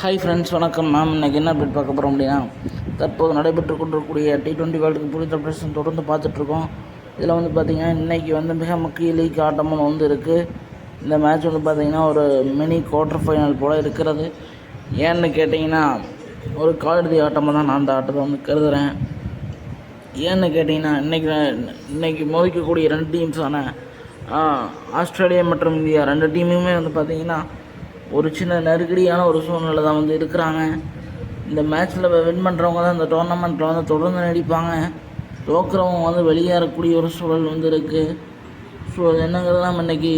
Hi friends வணக்கம். Ma'am இன்றைக்கி என்ன அப்டேட் பார்க்க போகிறோம் அப்படின்னா தற்போது நடைபெற்று கொண்டிருக்கக்கூடிய டி டுவெண்ட்டி வேர்ல்டு கப் புதிய தொடர்ந்து பார்த்துட்ருக்கோம் இதில் வந்து பார்த்திங்கன்னா இன்றைக்கி வந்து மிக முக்கிய லீக் ஆட்டம் ஒன்று வந்து இருக்குது இந்த மேட்ச் வந்து பார்த்திங்கன்னா ஒரு மினி குவார்ட்டர் ஃபைனல் போல் இருக்கிறது. ஏன்னு கேட்டிங்கன்னா ஒரு காலிறுதி ஆட்டமாக தான் நான் அந்த ஆட்டத்தை வந்து கருதுகிறேன் ஏன்னு கேட்டிங்கன்னா இன்றைக்கி இன்றைக்கி மோதிக்கக்கூடிய ரெண்டு டீம்ஸான ஆஸ்திரேலியா மற்றும் இந்தியா ரெண்டு டீமுமே வந்து பார்த்திங்கன்னா ஒரு சின்ன நெருக்கடியான ஒரு சூழ்நிலை தான் வந்து இருக்கிறாங்க. இந்த மேட்ச்சில் வின் பண்ணுறவங்க தான் இந்த டோர்னமெண்ட்டில் வந்து தொடர்ந்து நடிப்பாங்க. தோக்குறவங்க வந்து வெளியேறக்கூடிய ஒரு சூழல் வந்து இருக்குது ஸோ அது என்னங்கிறது நம்ம இன்றைக்கி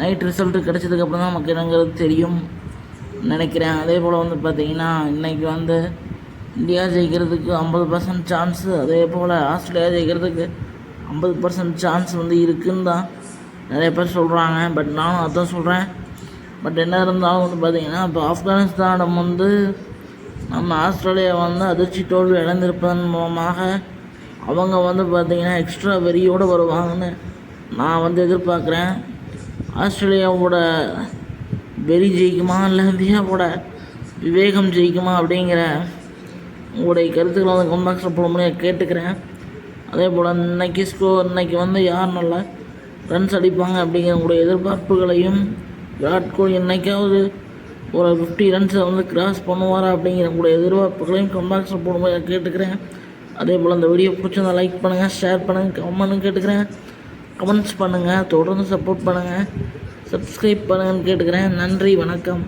நைட் ரிசல்ட்டு கிடச்சதுக்கப்புறம் தான் நமக்கு என்னங்கிறது தெரியும். நினைக்கிறேன். அதே போல் வந்து பார்த்திங்கன்னா இன்றைக்கி வந்து இந்தியா ஜெயிக்கிறதுக்கு ஐம்பது பர்சன்ட் சான்ஸு அதே போல் ஆஸ்திரேலியா ஜெயிக்கிறதுக்கு ஐம்பது பர்சன்ட் சான்ஸ் வந்து இருக்குன்னு தான் நிறைய பேர் சொல்கிறாங்க பட் நானும் அதான் சொல்கிறேன் பட் என்ன இருந்தாலும் வந்து பார்த்திங்கன்னா இப்போ ஆப்கானிஸ்தானிடம் வந்து நம்ம ஆஸ்திரேலியா வந்து அதிர்ச்சி தோல்வி இழந்திருப்பதன் மூலமாக அவங்க வந்து பார்த்திங்கன்னா எக்ஸ்ட்ரா வெறியோடு வருவாங்கன்னு நான் வந்து எதிர்பார்க்குறேன். ஆஸ்திரேலியாவோட வெறி ஜெயிக்குமா? இல்லை இந்தியாவோட விவேகம் ஜெயிக்குமா அப்படிங்கிற உங்களுடைய கருத்துக்களை வந்து கம்பாக்ஸில் போட முடியாது கேட்டுக்கிறேன். அதே போல் இன்னைக்கு ஸ்கோர் இன்னைக்கு வந்து யார் நல்லா ரன்ஸ் அடிப்பாங்க அப்படிங்கிற உங்களுடைய எதிர்பார்ப்புகளையும் விராட் கோலி என்னைக்காவது ஒரு ஃபிஃப்டி ரன்ஸை வந்து கிராஸ் பண்ணுவாரா அப்படிங்கிற கூட எதிர்பார்ப்புகளையும் கமெண்ட்ஸில் போடும்போது கேட்டுக்கிறேன். அதே போல் அந்த வீடியோ பிடிச்சிருந்தா லைக் பண்ணுங்கள் ஷேர் பண்ணுங்கள் கமெண்ட்னு கேட்டுக்கிறேன். கமெண்ட்ஸ் பண்ணுங்கள் தொடர்ந்து சப்போர்ட் பண்ணுங்கள் சப்ஸ்கிரைப் பண்ணுங்கன்னு கேட்டுக்கிறேன். நன்றி வணக்கம்.